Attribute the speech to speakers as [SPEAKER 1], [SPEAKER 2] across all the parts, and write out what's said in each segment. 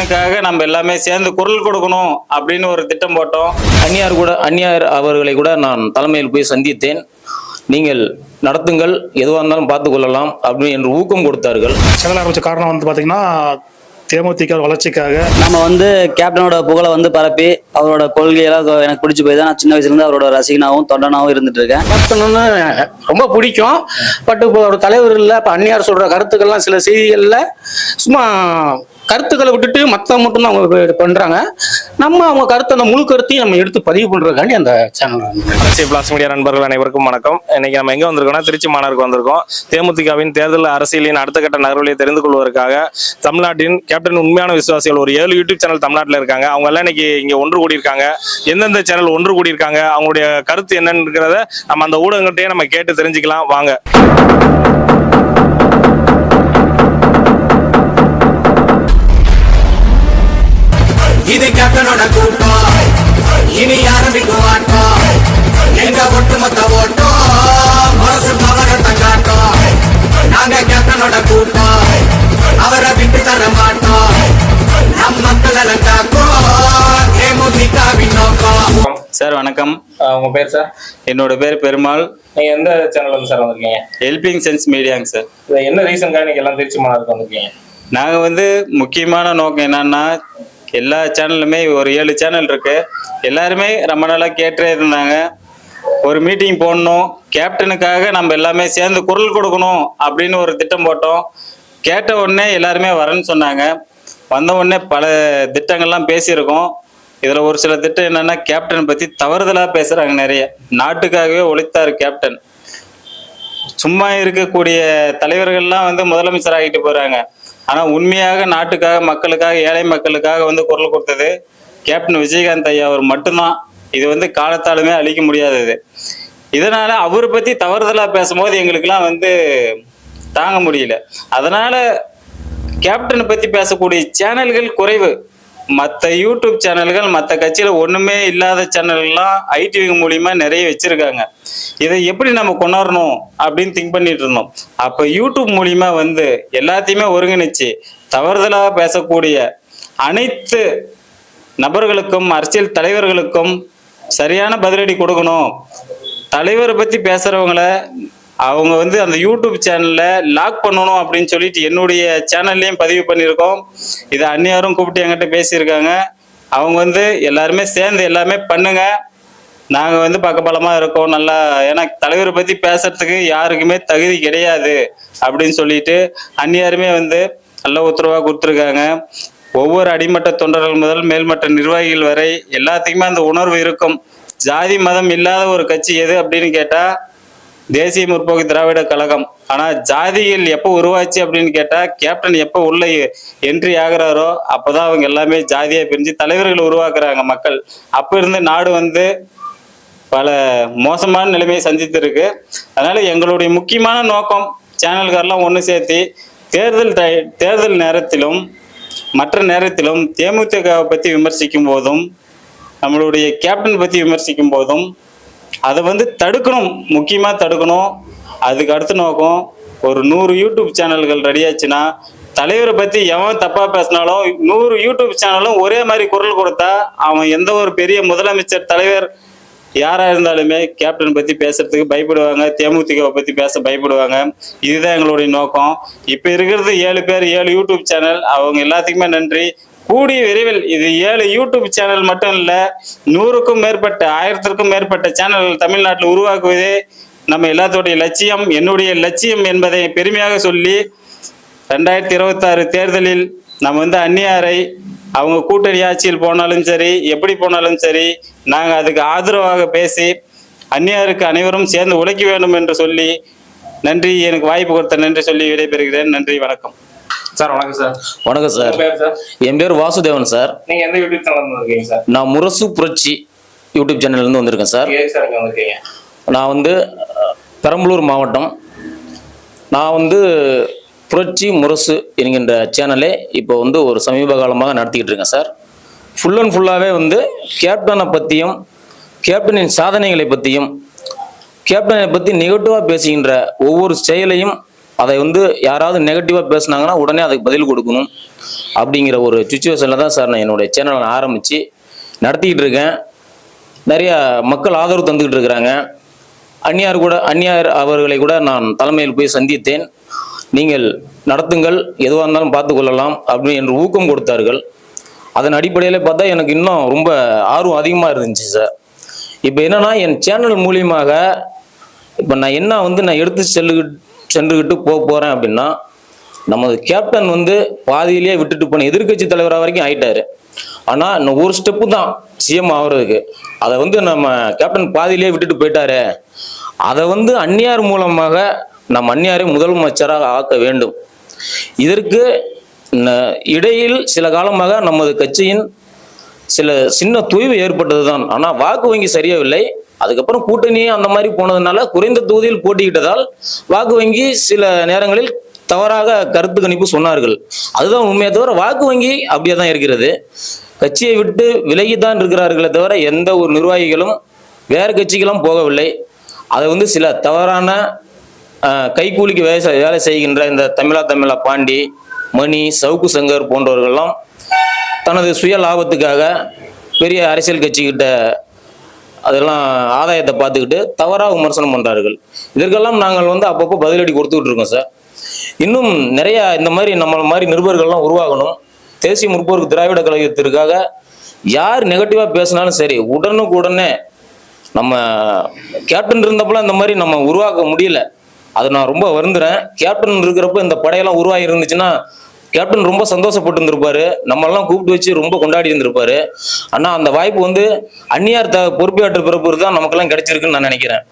[SPEAKER 1] கேப்டனுக்காக நம்ம எல்லாமே சேர்ந்து குரல் கொடுக்கணும் அப்படின்னு ஒரு திட்டம் போட்டோம்.
[SPEAKER 2] அந்நியார் கூட அந்நியார் அவர்களை கூட நான் தலைமையில் போய் சந்தித்தேன். நீங்கள் நடத்துங்கள் எதுவாக இருந்தாலும் பார்த்து கொள்ளலாம் அப்படின்னு என்று ஊக்கம் கொடுத்தார்கள்.
[SPEAKER 3] சேனல் ஆரம்பிச்ச காரணம் வந்து பாத்தீங்கன்னா தேமுதிக வளர்ச்சிக்காக
[SPEAKER 4] நம்ம வந்து கேப்டனோட புகழை வந்து பரப்பி அவரோட கொள்கையெல்லாம் எனக்கு பிடிச்சி போய் தான் நான் சின்ன வயசுல இருந்து அவரோட ரசிகனாகவும் தொண்டனாகவும் இருந்துட்டு இருக்கேன்.
[SPEAKER 5] கேப்டன்னு ரொம்ப பிடிக்கும். பட் இப்போ ஒரு தலைவர் இல்லை இப்போ அந்நியார் சொல்ற கருத்துக்கள்லாம் சில செய்திகள்ல சும்மா கருத்துக்களை விட்டுட்டு மற்ற மட்டும்தான் அவங்க இது பண்றாங்க. நம்ம அவங்க கருத்தை அந்த முழு கருத்தையும் நம்ம எடுத்து பதிவு பண்றதுக்காண்டி அந்த சேனல்
[SPEAKER 6] அரசியல் பிளாஸ் மீடியா நண்பர்கள் அனைவருக்கும் வணக்கம். இன்னைக்கு நம்ம எங்க வந்திருக்கோம்னா திருச்சி மாநகருக்கு வந்திருக்கோம். தேமுதிகவின் தேர்தல் அரசியலின் அடுத்த கட்ட நகர்வுகளை தெரிந்து கொள்வதற்காக தமிழ்நாட்டின் கேப்டன் உண்மையான விசுவாசிகள். ஒரு ஏழு யூடியூப் சேனல் தமிழ்நாட்டில் இருக்காங்க. அவங்க எல்லாம் இன்னைக்கு இங்க ஒன்று கூடியிருக்காங்க. எந்தெந்த சேனல் ஒன்று கூடியிருக்காங்க? அவங்களுடைய கருத்து என்னன்றத நம்ம அந்த ஊடகங்கள்ட்டயே நம்ம கேட்டு தெரிஞ்சுக்கலாம். வாங்க.
[SPEAKER 7] இது கேப்டனோட கூட்டம் இனி ஆரம்பிக்கும் ஆட்டம் எங்க ஒட்டுமொத்த ஓட்டம் மனசு பவரத்தை காட்டும் நாங்க கேப்டனோட கூட்டம் அவரை விட்டு தர மாட்டோம். நம் மக்களை காக்கும் தேமுதிகவின் நோக்கம்.
[SPEAKER 1] சார் வணக்கம்.
[SPEAKER 6] உங்க பேர் சார்?
[SPEAKER 1] என்னோட பேர் பெருமாள்.
[SPEAKER 6] நீங்க எந்த சேனல் வந்து சார் வந்திருக்கீங்க?
[SPEAKER 1] ஹெல்பிங் சென்ஸ் மீடியாங்க சார்.
[SPEAKER 6] என்ன ரீசன்காக நீங்க எல்லாம் திருச்சி மாநகருக்கு வந்திருக்கீங்க?
[SPEAKER 1] நாங்கள் வந்து முக்கியமான நோக்கம் என்னன்னா எல்லா சேனலுமே ஒரு ஏழு சேனல் இருக்கு. எல்லாருமே ரொம்ப நாளாக கேட்டே இருந்தாங்க. ஒரு மீட்டிங் போடணும். கேப்டனுக்காக நம்ம எல்லாமே சேர்ந்து குரல் கொடுக்கணும் அப்படின்னு ஒரு திட்டம் போட்டோம். கேட்ட உடனே எல்லாருமே வரேன்னு சொன்னாங்க. வந்த உடனே பல திட்டங்கள்லாம் பேசியிருக்கோம். இதில் ஒரு சில திட்டம் என்னன்னா கேப்டன் பற்றி தவறுதலாக பேசுகிறாங்க நிறைய. நாட்டுக்காகவே உழைத்தார் கேப்டன். சும்மா இருக்கக்கூடிய தலைவர்கள்லாம் வந்து முதலமைச்சர் ஆகிட்டு போகிறாங்க ஆனால் உண்மையாக நாட்டுக்காக மக்களுக்காக ஏழை மக்களுக்காக வந்து குரல் கொடுத்தது கேப்டன் விஜயகாந்த் ஐயா அவர் மட்டும்தான். இது வந்து காலத்தாலுமே அழிக்க முடியாதது. இதனால அவரை பற்றி தவறுதலாக பேசும்போது எங்களுக்கெல்லாம் வந்து தாங்க முடியல. அதனால கேப்டனை பத்தி பேசக்கூடிய சேனல்கள் குறைவு. மற்ற யூடியூப் சேனல்கள் மற்ற கட்சியில் ஒன்றுமே இல்லாத சேனல்கள்லாம் ஐடிவி மூலியமா நிறைய வச்சிருக்காங்க. இதை எப்படி நம்ம கொண்டாடணும் அப்படின்னு திங்க் பண்ணிட்டு இருந்தோம். அப்போ யூடியூப் மூலியமா வந்து எல்லாத்தையுமே ஒருங்கிணைச்சு தவறுதலாக பேசக்கூடிய அனைத்து நபர்களுக்கும் அரசியல் தலைவர்களுக்கும் சரியான பதிலடி கொடுக்கணும். தலைவரை பற்றி பேசுகிறவங்கள அவங்க வந்து அந்த யூடியூப் சேனல்ல லாக் பண்ணணும் அப்படின்னு சொல்லிட்டு என்னுடைய சேனல்லையும் பதிவு பண்ணியிருக்கோம். இதை அந்நியாரும் கூப்பிட்டு என்கிட்ட பேசியிருக்காங்க. அவங்க வந்து எல்லாருமே சேர்ந்து எல்லாமே பண்ணுங்க. நாங்கள் வந்து பக்கபலமாக இருக்கோம். நல்லா ஏன்னா தலைவரை பற்றி பேசுறதுக்கு யாருக்குமே தகுதி கிடையாது அப்படின்னு சொல்லிட்டு அந்நியாருமே வந்து நல்ல உத்தரவாக கொடுத்துருக்காங்க. ஒவ்வொரு அடிமட்ட தொண்டர்கள் முதல் மேல்மட்ட நிர்வாகிகள் வரை எல்லாத்துக்குமே அந்த உணர்வு இருக்கும். ஜாதி மதம் இல்லாத ஒரு கட்சி எது அப்படின்னு கேட்டால் தேசிய முற்போக்கு திராவிட கழகம். ஆனா ஜாதியில் எப்போ உருவாச்சு அப்படின்னு கேட்டா கேப்டன் எப்போ உள்ள என்ட்ரி ஆகுறாரோ அப்பதான் அவங்க எல்லாமே ஜாதியா பிரிஞ்சு தலைவர்கள் உருவாக்குறாங்க மக்கள். அப்ப இருந்து நாடு வந்து பல மோசமான நிலைமையை சந்தித்திருக்கு. அதனால எங்களுடைய முக்கியமான நோக்கம் சேனல்காரெல்லாம் ஒன்று சேர்த்து தேர்தல் டை- தேர்தல் நேரத்திலும் மற்ற நேரத்திலும் தேமுதிகவை பற்றி விமர்சிக்கும் போதும் நம்மளுடைய கேப்டன் பற்றி விமர்சிக்கும் போதும் அதை வந்து தடுக்கணும் முக்கியமாக தடுக்கணும். அதுக்கு அடுத்த நோக்கம் ஒரு நூறு யூடியூப் சேனல்கள் ரெடியாச்சுன்னா தலைவரை பற்றி எவன் தப்பாக பேசினாலும் நூறு யூடியூப் சேனலும் ஒரே மாதிரி குரல் கொடுத்தா அவன் எந்த ஒரு பெரிய முதலமைச்சர் தலைவர் யாராக இருந்தாலுமே கேப்டன் பற்றி பேசுறதுக்கு பயப்படுவாங்க தேமுதிகவை பற்றி பேச பயப்படுவாங்க. இதுதான் எங்களுடைய நோக்கம். இப்போ இருக்கிறது ஏழு பேர் ஏழு யூடியூப் சேனல். அவங்க எல்லாத்துக்குமே நன்றி. கூடிய விரைவில் இது ஏழு யூடியூப் சேனல் மட்டும் இல்ல நூறுக்கும் மேற்பட்ட ஆயிரத்திற்கும் மேற்பட்ட சேனல்கள் தமிழ்நாட்டில் உருவாக்குவதே நம்ம எல்லாத்தோடைய லட்சியம் என்னுடைய லட்சியம் என்பதை பெருமையாக சொல்லி ரெண்டாயிரத்தி இருபத்தாறு தேர்தலில் நம்ம வந்து அந்நியாரை அவங்க கூட்டணி ஆட்சியில் போனாலும் சரி எப்படி போனாலும் சரி நாங்கள் அதுக்கு ஆதரவாக பேசி அந்நியாருக்கு அனைவரும் சேர்ந்து உழைக்க வேண்டும் என்று சொல்லி நன்றி எனக்கு வாய்ப்பு கொடுத்த நன்றி சொல்லி விடைபெறுகிறேன். நன்றி வணக்கம்.
[SPEAKER 6] சார் வணக்கம் சார்.
[SPEAKER 2] வணக்கம் சார். என் பேர் வாசுதேவன் சார்.
[SPEAKER 6] நீங்க எந்த யூடியூப் சேனல் வந்திருக்கீங்க சார்?
[SPEAKER 2] நான் முரசு புரட்சி யூடியூப் சேனல்ல இருந்து வந்திருக்கேன் சார். நான் வந்து பெரம்பலூர் மாவட்டம். நான் வந்து புரட்சி முரசு என்கின்ற சேனலை இப்போ வந்து ஒரு சமீப காலமாக நடத்திக்கிட்டு இருக்கேன் சார். ஃபுல் அண்ட் ஃபுல்லாகவே வந்து கேப்டனை பற்றியும் கேப்டனின் சாதனைகளை பற்றியும் கேப்டனை பற்றி நெகட்டிவாக பேசுகின்ற ஒவ்வொரு செயலையும் அதை வந்து யாராவது நெகட்டிவாக பேசுனாங்கன்னா உடனே அதுக்கு பதில் கொடுக்கணும் அப்படிங்கிற ஒரு சுச்சுவேஷனில் தான் சார் நான் என்னுடைய சேனலை ஆரம்பித்து நடத்திக்கிட்டு இருக்கேன். நிறையா மக்கள் ஆதரவு தந்துக்கிட்டு இருக்கிறாங்க. அந்நியார் கூட அந்நியார் அவர்களை கூட நான் தலைமையில் போய் சந்தித்தேன். நீங்கள் நடத்துங்கள் எதுவாக இருந்தாலும் பார்த்து கொள்ளலாம் அப்படின்னு என்று ஊக்கம் கொடுத்தார்கள். அதன் அடிப்படையில் பார்த்தா எனக்கு இன்னும் ரொம்ப ஆர்வம் அதிகமாக இருந்துச்சு சார் இப்போ என்னென்னா என் சேனல் மூலியமாக இப்போ நான் என்ன வந்து நான் எடுத்து செல்லு சென்றுக்கிட்டு போக போகிறேன் அப்படின்னா நமது கேப்டன் வந்து பாதியிலேயே விட்டுட்டு போன எதிர்கட்சி தலைவராக வரைக்கும் ஆயிட்டாரு. ஆனால் இன்னும் ஒரு ஸ்டெப்பு தான் சிஎம் ஆகுறதுக்கு. அதை வந்து நம்ம கேப்டன் பாதியிலேயே விட்டுட்டு போயிட்டாரு. அதை வந்து அந்நியார் மூலமாக நம் அந்நியாரை முதலமைச்சராக ஆக்க வேண்டும். இதற்கு ந- இடையில் சில காலமாக நமது கட்சியின் சில சின்ன தொய்வு ஏற்பட்டது தான் ஆனால் வாக்கு வங்கி சரியவில்லை. அதுக்கப்புறம் கூட்டணி அந்த மாதிரி போனதுனால குறைந்த தொகுதியில் போட்டியிட்டதால் வாக்கு வங்கி சில நேரங்களில் தவறாக கருத்து கணிப்பு சொன்னார்கள். அதுதான் உண்மையை தவிர வாக்கு வங்கி அப்படியே தான் இருக்கிறது. கட்சியை விட்டு விலகித்தான் இருக்கிறார்களே தவிர எந்த ஒரு நிர்வாகிகளும் வேறு கட்சிகளும் போகவில்லை. அதை வந்து சில தவறான கைக்கூலிக்கு வேலை செய்- வேலை செய்கின்ற இந்த தமிழா தமிழா பாண்டி மணி சவுக்கு சங்கர் போன்றவர்கள்லாம் தனது சுய லாபத்துக்காக பெரிய அரசியல் கட்சிக்கிட்ட அதெல்லாம் ஆதாயத்தை பார்த்துக்கிட்டு தவறாக விமர்சனம் பண்ணுறார்கள் இதற்கெல்லாம் நாங்கள் வந்து அப்பப்போ பதிலடி கொடுத்துக்கிட்டு இருக்கோம் சார். இன்னும் நிறைய இந்த மாதிரி நம்மளை மாதிரி நிருபர்கள்லாம் உருவாகணும். தேசிய முற்போருக்கு திராவிட கழகத்திற்காக யார் நெகட்டிவாக பேசினாலும் சரி உடனுக்கு உடனே நம்ம கேப்டன் இருந்தப்பெல்லாம் இந்த மாதிரி நம்ம உருவாக்க முடியல. அது நான் ரொம்ப வருந்துறேன். கேப்டன் இருக்கிறப்ப இந்த படையெல்லாம் உருவாகி இருந்துச்சுன்னா கேப்டன் ரொம்ப சந்தோஷப்பட்டு இருந்திருப்பாரு நம்மெல்லாம் கூப்பிட்டு வச்சு ரொம்ப கொண்டாடி இருந்திருப்பாரு. ஆனா அந்த வாய்ப்பு வந்து அந்நியார் த பொறுப்பேற்ற பிறப்பு தான் நமக்கெல்லாம் கிடைச்சிருக்குன்னு நான் நினைக்கிறேன்.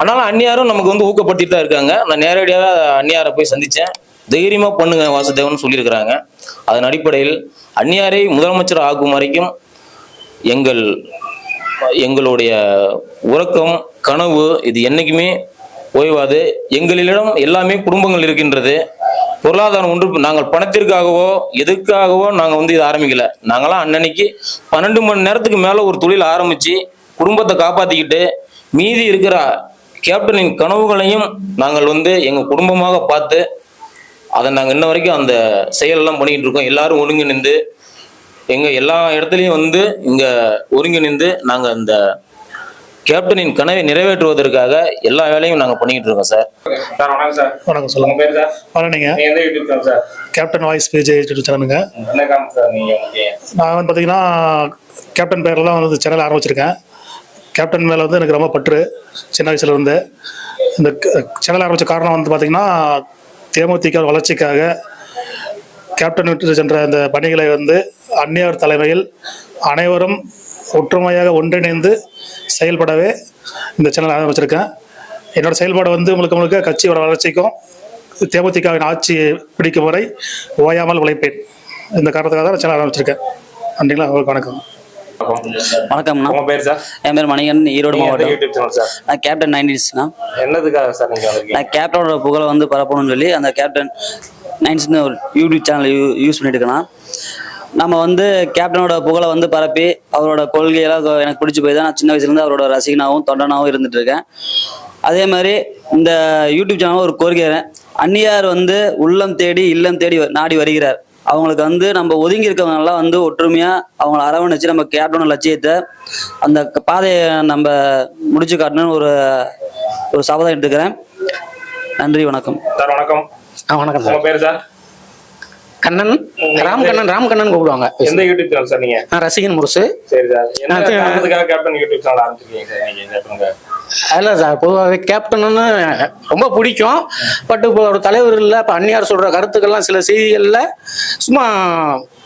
[SPEAKER 2] ஆனாலும் அந்நியாரும் நமக்கு வந்து ஊக்கப்படுத்திட்டு தான் இருக்காங்க. நான் நேரடியாக அந்நியாரை போய் சந்திச்சேன். தைரியமா பண்ணுங்க வாசுதேவன் சொல்லியிருக்கிறாங்க. அதன் அடிப்படையில் அந்நியாரை முதலமைச்சர் ஆகும் வரைக்கும் எங்கள் எங்களுடைய உறக்கம் கனவு இது என்னைக்குமே ஓய்வாது. எங்களிடம் எல்லாமே குடும்பங்கள் இருக்கின்றது. பொருளாதாரம் ஒன்று நாங்கள் பணத்திற்காகவோ எதுக்காகவோ நாங்கள் வந்து இதை ஆரம்பிக்கல. நாங்களாம் அன்னன்னைக்கு பன்னெண்டு மணி நேரத்துக்கு மேலே ஒரு தொழில் ஆரம்பித்து குடும்பத்தை காப்பாற்றிக்கிட்டு மீதி இருக்கிற கேப்டனின் கனவுகளையும் நாங்கள் வந்து எங்கள் குடும்பமாக பார்த்து அதை நாங்கள் இன்ன வரைக்கும் அந்த செயலெல்லாம் பண்ணிக்கிட்டு இருக்கோம். எல்லாரும் ஒருங்கிணைந்து எங்கள் எல்லா இடத்துலையும் வந்து இங்கே ஒருங்கிணைந்து நாங்கள் இந்த கேப்டனின் கனவை நிறைவேற்றுவதற்காக எல்லா வேலையும் நாங்க பண்ணிக்கிட்டு இருக்கோம் சார்.
[SPEAKER 6] சார் வணக்கம் சார்.
[SPEAKER 3] வணக்கம் சொல்லுங்க.
[SPEAKER 6] பேர் சார்?
[SPEAKER 3] வணக்கங்க
[SPEAKER 6] நீங்க. எந்த YouTube channel sir?
[SPEAKER 3] Captain voice page YouTube சேனலுங்க.
[SPEAKER 6] என்ன காரணம் சார் நீங்க உங்களுக்கு?
[SPEAKER 3] நான் வந்து பார்த்தீங்கன்னா கேப்டன் பேரில் தான் வந்து சேனல் ஆரம்பிச்சிருக்கேன். கேப்டன் மேலே வந்து எனக்கு ரொம்ப பற்று சின்ன வயசுல இருந்து. இந்த சேனல் ஆரம்பித்த காரணம் வந்து பார்த்தீங்கன்னா தேமுதிக வளர்ச்சிக்காக கேப்டன் விட்டு சென்ற அந்த பணிகளை வந்து அந்நியர் தலைமையில் அனைவரும் ஒற்றுமையாக ஒன்றிணைந்து செயல்படவே இந்த சேனல் ஆரம்பிச்சிருக்கேன் என்னோட செயல்பாடு வந்து முழுக்க முழுக்க கட்சியோட வளர்ச்சிக்கும் தேமுதிகவின் ஆட்சியை பிடிக்கும் வரை ஓயாமல் உழைப்பேன். இந்த காரணத்துக்காக தான் சேனல் ஆரம்பிச்சிருக்கேன் நன்றிங்களா? உங்களுக்கு வணக்கம்.
[SPEAKER 4] வணக்கம்ண்ணா
[SPEAKER 6] உங்க பேர் சார்?
[SPEAKER 4] என் பேர் மணிகன் ஈரோடு மாவட்டம்.
[SPEAKER 6] YouTube channel sir?
[SPEAKER 4] நான் கேப்டன் நைன்டிஸ்ண்ணா
[SPEAKER 6] என்னதுக்காக சார்
[SPEAKER 4] நான் கேப்டனோட புகழை வந்து பரப்பணும்னு சொல்லி அந்த கேப்டன் நைன்ஸ்னு ஒரு யூடியூப் சேனல் யூ யூஸ் பண்ணிட்டு இருக்கேண்ணா நம்ம வந்து கேப்டனோட புகழை வந்து பரப்பி அவரோட கொள்கையெல்லாம் எனக்கு பிடிச்சி போய் தான் நான் சின்ன வயசுலேருந்து அவரோட ரசிகனாகவும் தொண்டனாகவும் இருந்துட்டு இருக்கேன் அதே மாதிரி இந்த யூடியூப் சேனல் ஒரு கோரிக்கை அந்நியார் வந்து உள்ளம் தேடி இல்லம் தேடி நாடி வருகிறார். அவங்களுக்கு வந்து நம்ம ஒதுங்கி இருக்கவங்கெல்லாம் வந்து ஒற்றுமையா அவங்கள அரவணைச்சு நம்ம கேப்டனோட லட்சியத்தை அந்த பாதையை நம்ம முடிச்சு காட்டணும்னு ஒரு ஒரு சபதம் எடுத்துக்கிறேன். நன்றி வணக்கம்.
[SPEAKER 6] சார் வணக்கம்.
[SPEAKER 5] வணக்கம் சார்.
[SPEAKER 6] பேர் சார்?
[SPEAKER 5] கண்ணன் ராம் கண்ணன் ராம் கண்ணன் கூப்பிடுவாங்க.
[SPEAKER 6] எந்த யூடியூப் சேனல் சார் நீங்க?
[SPEAKER 5] நான் ரசிகன் முரசு.
[SPEAKER 6] சரி சார். என்ன
[SPEAKER 5] அது-
[SPEAKER 6] காரணத்துக்காக கேப்டன் யூடியூப் சேனல் ஆரம்பிச்சிருக்கீங்க சார் நீங்க?
[SPEAKER 5] இல்ல சார் பொதுவாகவே கேப்டன்னு ரொம்ப பிடிக்கும். பட் இப்போ ஒரு தலைவர் இல்லை இப்போ அந்நியார் சொல்ற கருத்துக்கள்லாம் சில செய்திகளில் சும்மா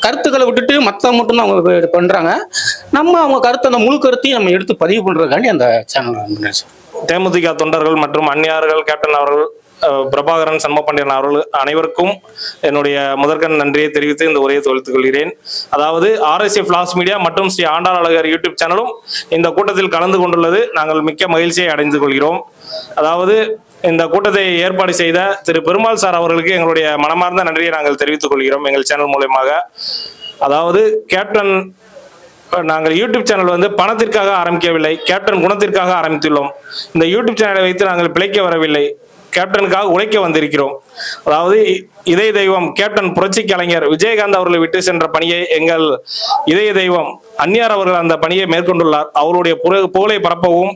[SPEAKER 5] கருத்துக்களை விட்டுட்டு மற்ற மட்டும்தான் அவங்க இது பண்றாங்க. நம்ம அவங்க கருத்தை அந்த முழு கருத்தையும் நம்ம எடுத்து பதிவு பண்றதுக்காண்டி அந்த சேனல் ரன் பண்ணேன் சார்.
[SPEAKER 6] தேமுதிக தொண்டர்கள் மற்றும் அந்நியார்கள் கேப்டன் அவர்கள் பிரபாகரன் சண்முகபாண்டியன் அவர்கள் அனைவருக்கும் என்னுடைய முதற்கண் நன்றியை தெரிவித்து இந்த உரையை தொழித்துக் கொள்கிறேன். அதாவது ஆர்எஸ்ஏ ஃபிளாஸ் மீடியா மற்றும் ஸ்ரீ ஆண்டாள் அழகர் யூடியூப் சேனலும் இந்த கூட்டத்தில் கலந்து கொண்டுள்ளது. நாங்கள் மிக்க மகிழ்ச்சியை அடைந்து கொள்கிறோம். அதாவது இந்த கூட்டத்தை ஏற்பாடு செய்த திரு பெருமாள் சார் அவர்களுக்கு எங்களுடைய மனமார்ந்த நன்றியை நாங்கள் தெரிவித்துக் கொள்கிறோம் எங்கள் சேனல் மூலயமாக. அதாவது கேப்டன் நாங்கள் யூடியூப் சேனல் வந்து பணத்திற்காக ஆரம்பிக்கவில்லை. கேப்டன் குணத்திற்காக ஆரம்பித்துள்ளோம். இந்த யூடியூப் சேனலை வைத்து நாங்கள் பிழைக்க வரவில்லை. கேப்டனுக்காக உழைக்க வந்திருக்கிறோம். அதாவது இதய தெய்வம் கேப்டன் புரட்சி கலைஞர் விஜயகாந்த் அவர்களை விட்டு சென்ற பணியை எங்கள் இதய தெய்வம் அந்நியார் அவர்கள் அந்த பணியை மேற்கொண்டுள்ளார். அவருடைய புகழை பரப்பவும்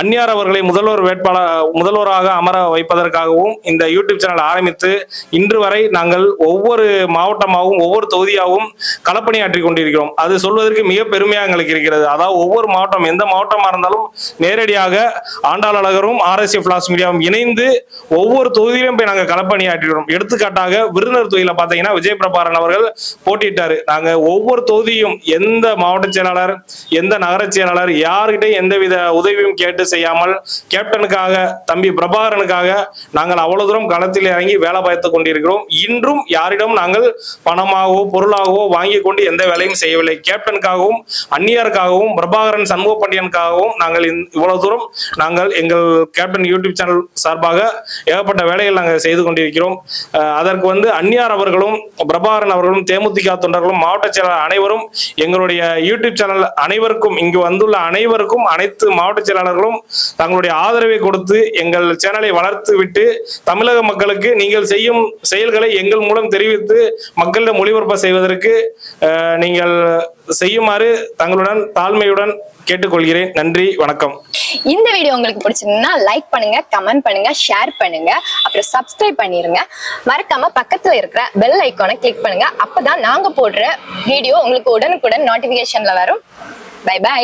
[SPEAKER 6] அந்நியார் அவர்களை முதல்வர் வேட்பாளர் முதல்வராக அமர வைப்பதற்காகவும் இந்த யூடியூப் சேனல் ஆரம்பித்து இன்று வரை நாங்கள் ஒவ்வொரு மாவட்டமாகவும் ஒவ்வொரு தொகுதியாகவும் களப்பணியாற்றி கொண்டிருக்கிறோம். அது சொல்வதற்கு மிக பெருமையாக எங்களுக்கு இருக்கிறது. அதாவது ஒவ்வொரு மாவட்டம் எந்த மாவட்டமாக இருந்தாலும் நேரடியாக ஆண்டாளரும் ஆர்எஸ்எஃப் பிளாஸ் மீடியாவும் இணைந்து ஒவ்வொரு தொகுதியிலும் போய் நாங்கள் களப்பணியாற்றுகிறோம் எடுத்துக்காட்டாக விருதுநகர் தொகுதியில பார்த்தீங்கன்னா விஜய் பிரபாரன் அவர்கள் போட்டிட்டாரு நாங்க ஒவ்வொரு தொகுதியும் எந்த மாவட்ட செயலாளர் எந்த நகர செயலாளர் யார்கிட்ட எந்தவித உதவியும் கேட்டு செய்யாமல் கேப்டனுக்காக தம்பி பிரபாகரனுக்காக நாங்கள் அவ்வளவு தூரம் களத்தில் இறங்கி வேலை பார்த்து கொண்டிருக்கிறோம். இன்றும் யாரிடம் நாங்கள் பணமாகவோ பொருளாகவோ வாங்கி கொண்டு எந்த வேலையும் செய்யவில்லை. கேப்டனுக்காகவும் அந்நியருக்காகவும் பிரபாகரன் சண்முக பாண்டியனுக்காகவும் நாங்கள் இவ்வளவு தூரம் நாங்கள் எங்கள் கேப்டன் யூடியூப் சேனல் சார்பாக ஏகப்பட்ட வேலைகள் நாங்கள் செய்து கொண்டிருக்கிறோம். அதற்கு அதற்கு வந்து அந்நியார் அவர்களும் பிரபாகரன் அவர்களும் தேமுதிக தொண்டர்களும் மாவட்ட செயலாளர் அனைவரும் எங்களுடைய யூடியூப் சேனல் அனைவருக்கும் இங்கு வந்துள்ள அனைவருக்கும் அனைத்து மாவட்ட செயலாளர்களும் தங்களுடைய ஆதரவை கொடுத்து எங்கள் சேனலை வளர்த்து விட்டு தமிழக மக்களுக்கு நீங்கள் செய்யும் செயல்களை எங்கள் மூலம் தெரிவித்து மக்களிடம் ஒளிபரப்ப செய்வதற்கு நீங்கள் செய்யுமாறு தங்களுடன் தாழ்மையுடன் கேட்டுக்கொள்கிறேன். நன்றி வணக்கம்.
[SPEAKER 8] இந்த வீடியோ உங்களுக்கு பிடிச்சிருந்தா லைக் பண்ணுங்க கமெண்ட் பண்ணுங்க ஷேர் பண்ணுங்க. அப்புறம் சப்ஸ்கிரைப் பண்ணிருங்க. மறக்காம பக்கத்துல இருக்கிற பெல் ஐக்கானை கிளிக் பண்ணுங்க. அப்பதான் நாங்க போடுற வீடியோ உங்களுக்கு உடனுக்குடன் நோட்டிபிகேஷன்ல வரும். By by